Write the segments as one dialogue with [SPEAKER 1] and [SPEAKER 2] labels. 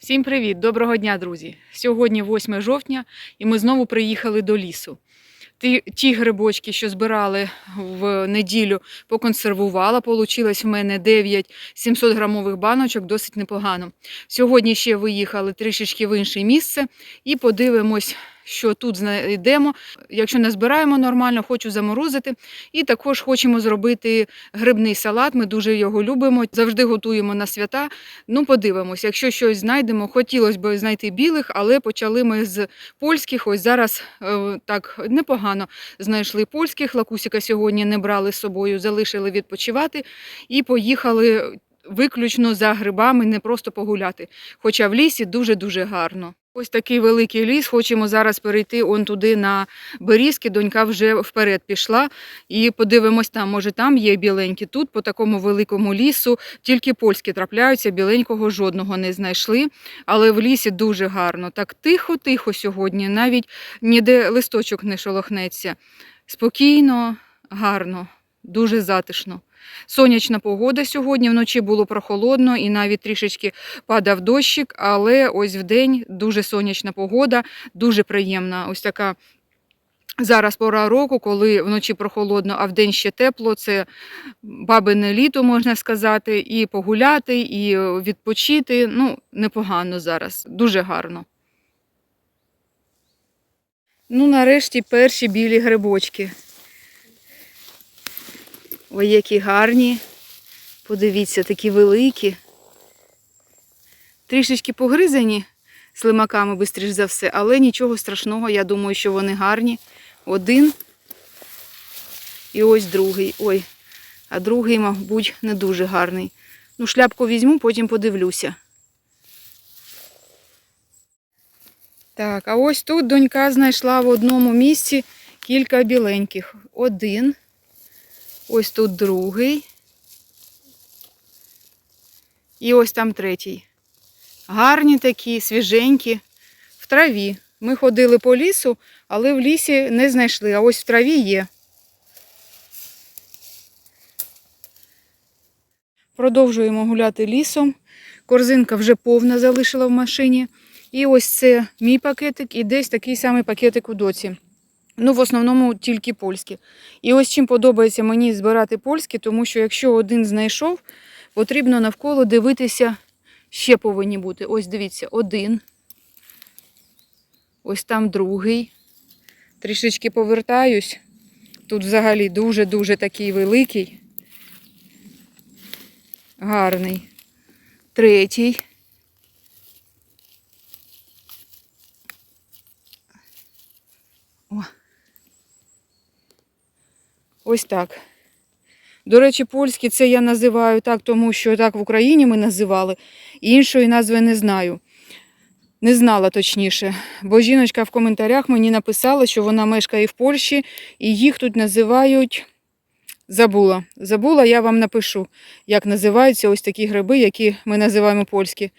[SPEAKER 1] Всім привіт! Доброго дня, друзі! Сьогодні 8 жовтня, і ми знову приїхали до лісу. Ті, ті грибочки, що збирали в неділю, поконсервувала. Получилось в мене 9 700 грамових баночок, досить непогано. Сьогодні ще виїхали трішечки в інше місце і подивимось, що тут знайдемо. Якщо не збираємо нормально, хочу заморозити. І також хочемо зробити грибний салат. Ми дуже його любимо, завжди готуємо на свята. Ну, подивимось, якщо щось знайдемо, хотілося б знайти білих, але почали ми з польських. Ось зараз е, так непогано знайшли польських. Лакусіка сьогодні не брали з собою, залишили відпочивати і поїхали виключно за грибами, не просто погуляти. Хоча в лісі дуже-дуже гарно. Ось такий великий ліс. Хочемо зараз перейти он туди на Берізки. Донька вже вперед пішла. І подивимось там, може там є біленькі. Тут по такому великому лісу тільки польські трапляються, біленького жодного не знайшли. Але в лісі дуже гарно. Так тихо-тихо сьогодні, навіть ніде листочок не шолохнеться. Спокійно, гарно, дуже затишно. Сонячна погода сьогодні, вночі було прохолодно і навіть трішечки падав дощик, але ось вдень дуже сонячна погода, дуже приємна. Ось така зараз пора року, коли вночі прохолодно, а вдень ще тепло. Це бабине літо, можна сказати, і погуляти, і відпочити. Ну, непогано зараз, дуже гарно. Ну, нарешті перші білі грибочки. Ой, які гарні. Подивіться, такі великі. Трішечки погризані слимаками, бистріш за все, але нічого страшного, я думаю, що вони гарні. Один і ось другий. Ой, а другий, мабуть, не дуже гарний. Ну, шляпку візьму, потім подивлюся. Так, а ось тут донька знайшла в одному місці кілька біленьких. Один. Ось тут другий. І ось там третій. Гарні такі, свіженькі, в траві. Ми ходили по лісу, але в лісі не знайшли, а ось в траві є. Продовжуємо гуляти лісом. Корзинка вже повна залишила в машині. І ось це мій пакетик, і десь такий самий пакетик у доці. Ну, в основному тільки польські. І ось чим подобається мені збирати польські, тому що якщо один знайшов, потрібно навколо дивитися, ще повинні бути. Ось дивіться, один. Ось там другий. Трішечки повертаюсь. Тут взагалі дуже-дуже такий великий. Гарний. Третій. О. Ось так. До речі, польські це я називаю так, тому що так в Україні ми називали. Іншої назви не знаю. Не знала точніше. Бо жіночка в коментарях мені написала, що вона мешкає в Польщі і їх тут називають. Забула. Забула, я вам напишу, як називаються ось такі гриби, які ми називаємо польські.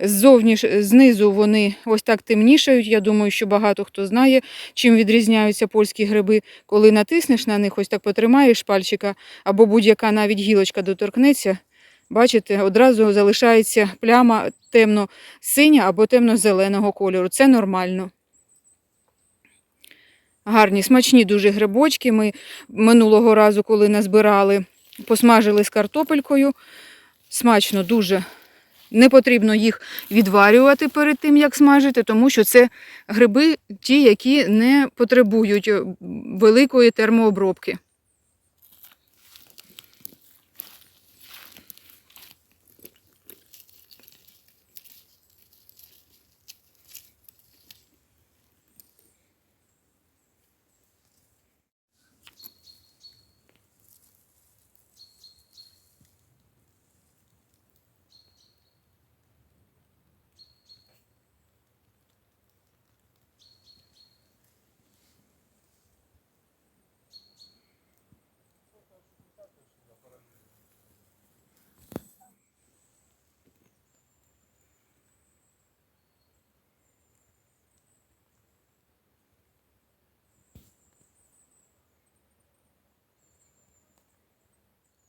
[SPEAKER 1] Ззовні знизу вони ось так темнішають. Я думаю, що багато хто знає, чим відрізняються польські гриби. Коли натиснеш на них, ось так потримаєш пальчика, або будь-яка навіть гілочка доторкнеться. Бачите, одразу залишається пляма темно-синя або темно-зеленого кольору. Це нормально. Гарні, смачні дуже грибочки. Ми минулого разу, коли назбирали, посмажили з картопелькою. Смачно дуже. Не потрібно їх відварювати перед тим, як смажити, тому що це гриби ті, які не потребують е, великої термообробки.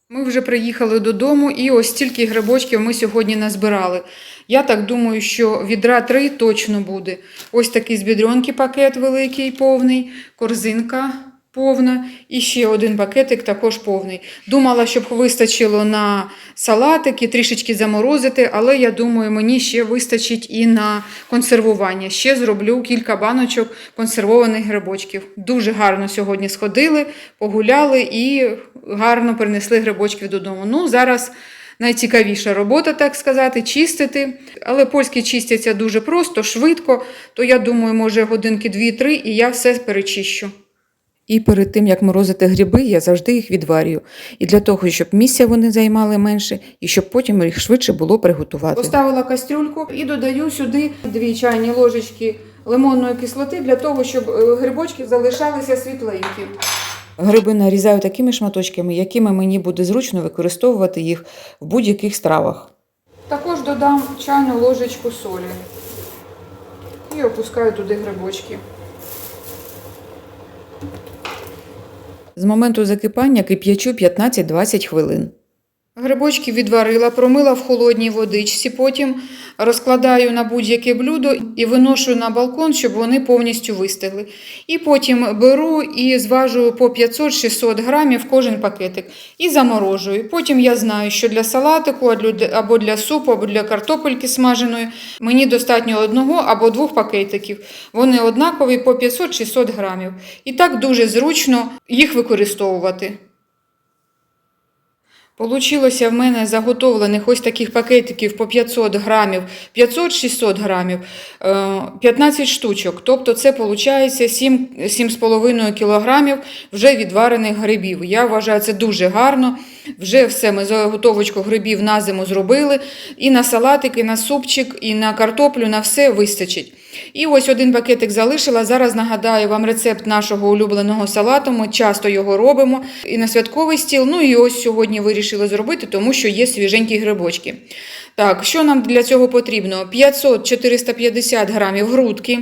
[SPEAKER 1] Ми вже приїхали додому, і ось стільки грибочків ми сьогодні назбирали. Я так думаю, що відра три точно буде. Ось такий з бідрюнки пакет великий, повний, корзинка повна, і ще один пакетик також повний. Думала, щоб вистачило на салатики, трішечки заморозити, але я думаю, мені ще вистачить і на консервування. Ще зроблю кілька баночок консервованих грибочків. Дуже гарно сьогодні сходили, погуляли і гарно принесли грибочків додому. Ну, зараз найцікавіша робота, так сказати, чистити. Але польські чистяться дуже просто, швидко, то я думаю, може годинки 2-3 і я все перечищу. І перед тим, як морозити гриби, я завжди їх відварюю. І для того, щоб місця вони займали менше, і щоб потім їх швидше було приготувати. Поставила кастрюльку і додаю сюди 2 чайні ложечки лимонної кислоти для того, щоб е, грибочки залишалися світленькі. Гриби нарізаю такими шматочками, якими мені буде зручно використовувати їх в будь-яких стравах. Також додам чайну ложечку солі і опускаю туди грибочки. З моменту закипання кип'ячу 15-20 хвилин. Грибочки відварила, промила в холодній водичці, потім розкладаю на будь-яке блюдо і виношу на балкон, щоб вони повністю вистигли. І потім беру і зважую по 500-600 грамів кожен пакетик і заморожую. Потім я знаю, що для салатику або для супу, або для картопельки смаженої мені достатньо одного або двох пакетиків. Вони однакові по 500-600 грамів. І так дуже зручно їх використовувати. Получилося в мене заготовлених ось таких пакетиків по 500 грамів, 500-600 грамів, е, 15 штучок. Тобто це виходить 7, 7,5 кілограмів вже відварених грибів. Я вважаю, це дуже гарно. Вже все, ми заготовочку грибів на зиму зробили. І на салатик, і на супчик, і на картоплю, на все вистачить. І ось один пакетик залишила. Зараз нагадаю вам рецепт нашого улюбленого салату. Ми часто його робимо і на святковий стіл. Ну і ось сьогодні вирішили зробити, тому що є свіженькі грибочки. Так, що нам для цього потрібно? 500-450 грамів грудки.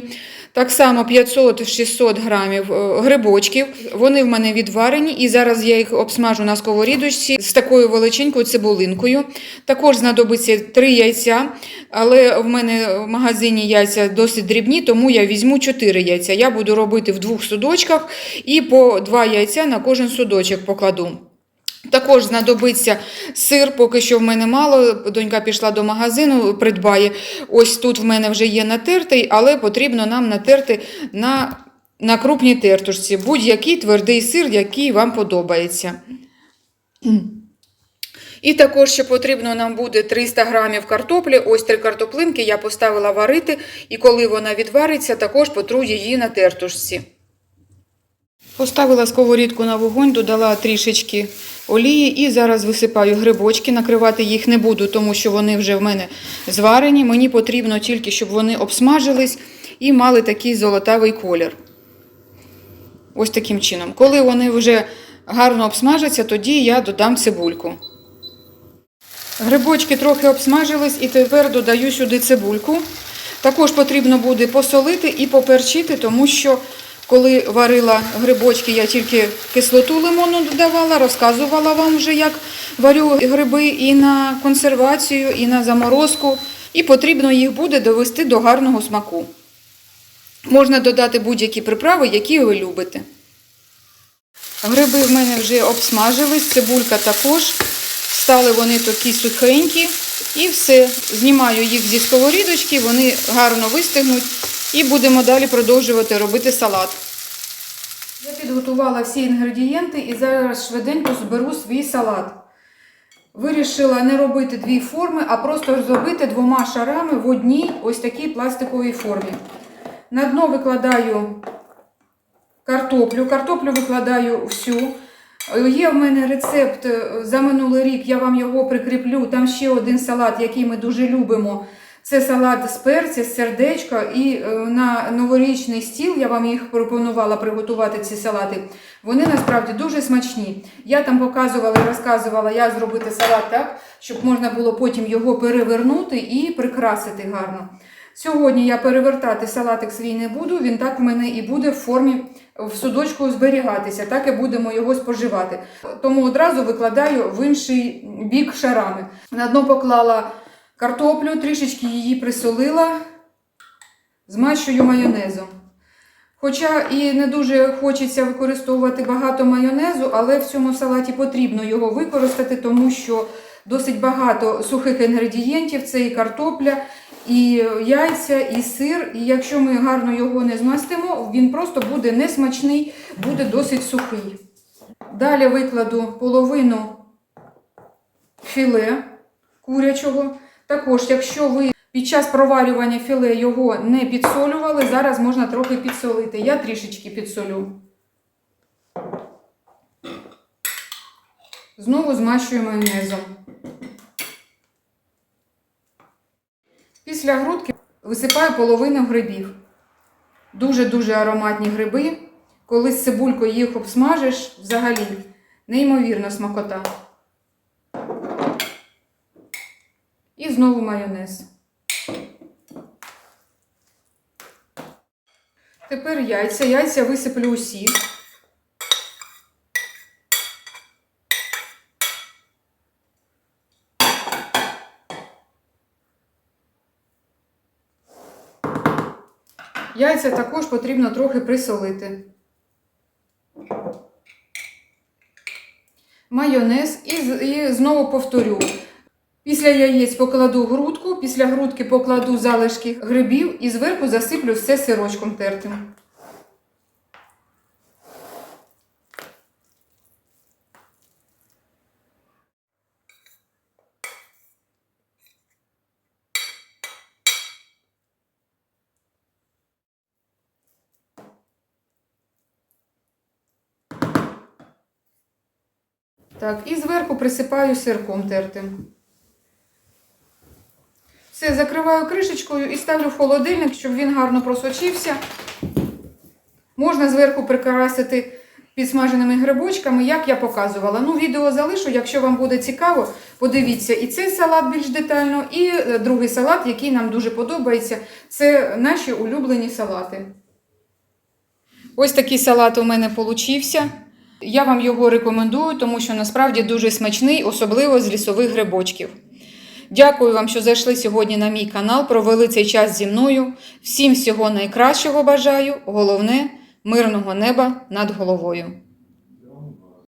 [SPEAKER 1] Так само 500-600 грамів е, грибочків. Вони в мене відварені, і зараз я їх обсмажу на сковорідочці з такою величенькою цибулинкою. Також знадобиться 3 яйця, але в мене в магазині яйця досить дрібні, тому я візьму 4 яйця. Я буду робити в двох судочках і по 2 яйця на кожен судочок покладу. Також знадобиться сир, поки що в мене мало. Донька пішла до магазину, придбає. Ось тут в мене вже є натертий, але потрібно нам натерти на, на крупній тертушці. Будь-який твердий сир, який вам подобається. І також ще потрібно нам буде 300 грамів картоплі. Ось три картоплинки я поставила варити, і коли вона відвариться, також потру її на тертушці. Поставила сковорідку на вогонь, додала трішечки олії і зараз висипаю грибочки. Накривати їх не буду, тому що вони вже в мене зварені. Мені потрібно тільки, щоб вони обсмажились і мали такий золотавий колір. Ось таким чином. Коли вони вже гарно обсмажаться, тоді я додам цибульку. Грибочки трохи обсмажились і тепер додаю сюди цибульку. Також потрібно буде посолити і поперчити, тому що коли варила грибочки, я тільки кислоту лимону додавала, розказувала вам вже, як варю гриби і на консервацію, і на заморозку. І потрібно їх буде довести до гарного смаку. Можна додати будь-які приправи, які ви любите. Гриби в мене вже обсмажились, цибулька також. Стали вони такі сухенькі. І все. Знімаю їх зі сковорідочки, вони гарно вистигнуть. І будемо далі продовжувати робити салат. Я підготувала всі інгредієнти і зараз швиденько зберу свій салат. Вирішила не робити дві форми, а просто зробити двома шарами в одній ось такій пластиковій формі. На дно викладаю картоплю. Картоплю викладаю всю. Є в мене рецепт е, за минулий рік, я вам його прикріплю. Там ще один салат, який ми дуже любимо. Це салат з перця, з сердечка. І е, на новорічний стіл я вам їх пропонувала приготувати ці салати. Вони насправді дуже смачні. Я там показувала і розказувала, як зробити салат так, щоб можна було потім його перевернути і прикрасити гарно. Сьогодні я перевертати салатик свій не буду, він так в мене і буде в формі в судочку зберігатися, так і будемо його споживати. Тому одразу викладаю в інший бік шарами. На дно поклала картоплю, трішечки її присолила, змащую майонезом. Хоча і не дуже хочеться використовувати багато майонезу, але в цьому салаті потрібно його використати, тому що досить багато сухих інгредієнтів це і картопля, і яйця, і сир. І якщо ми гарно його не змастимо, він просто буде несмачний, буде досить сухий. Далі викладу половину філе курячого. Також, якщо ви під час проварювання філе його не підсолювали, зараз можна трохи підсолити. Я трішечки підсолю. Знову змащую майонезом. Після грудки висипаю половину грибів. Дуже-дуже ароматні гриби. Коли з цибулькою їх обсмажиш, взагалі неймовірна смакота. І знову майонез. Тепер яйця. Яйця висиплю усі. Яйця також потрібно трохи присолити. Майонез і, знову повторю. Після яєць покладу грудку, після грудки покладу залишки грибів і зверху засиплю все сирочком тертим. Так, і зверху присипаю сирком тертим. Все, закриваю кришечкою і ставлю в холодильник, щоб він гарно просочився. Можна зверху прикрасити підсмаженими грибочками, як я показувала. Ну, відео залишу, якщо вам буде цікаво, подивіться і цей салат більш детально, і е, другий салат, який нам дуже подобається. Це наші улюблені салати. Ось такий салат у мене получився. Я вам його рекомендую, тому що насправді дуже смачний, особливо з лісових грибочків. Дякую вам, що зайшли сьогодні на мій канал, провели цей час зі мною. Всім всього найкращого бажаю, головне мирного неба над головою.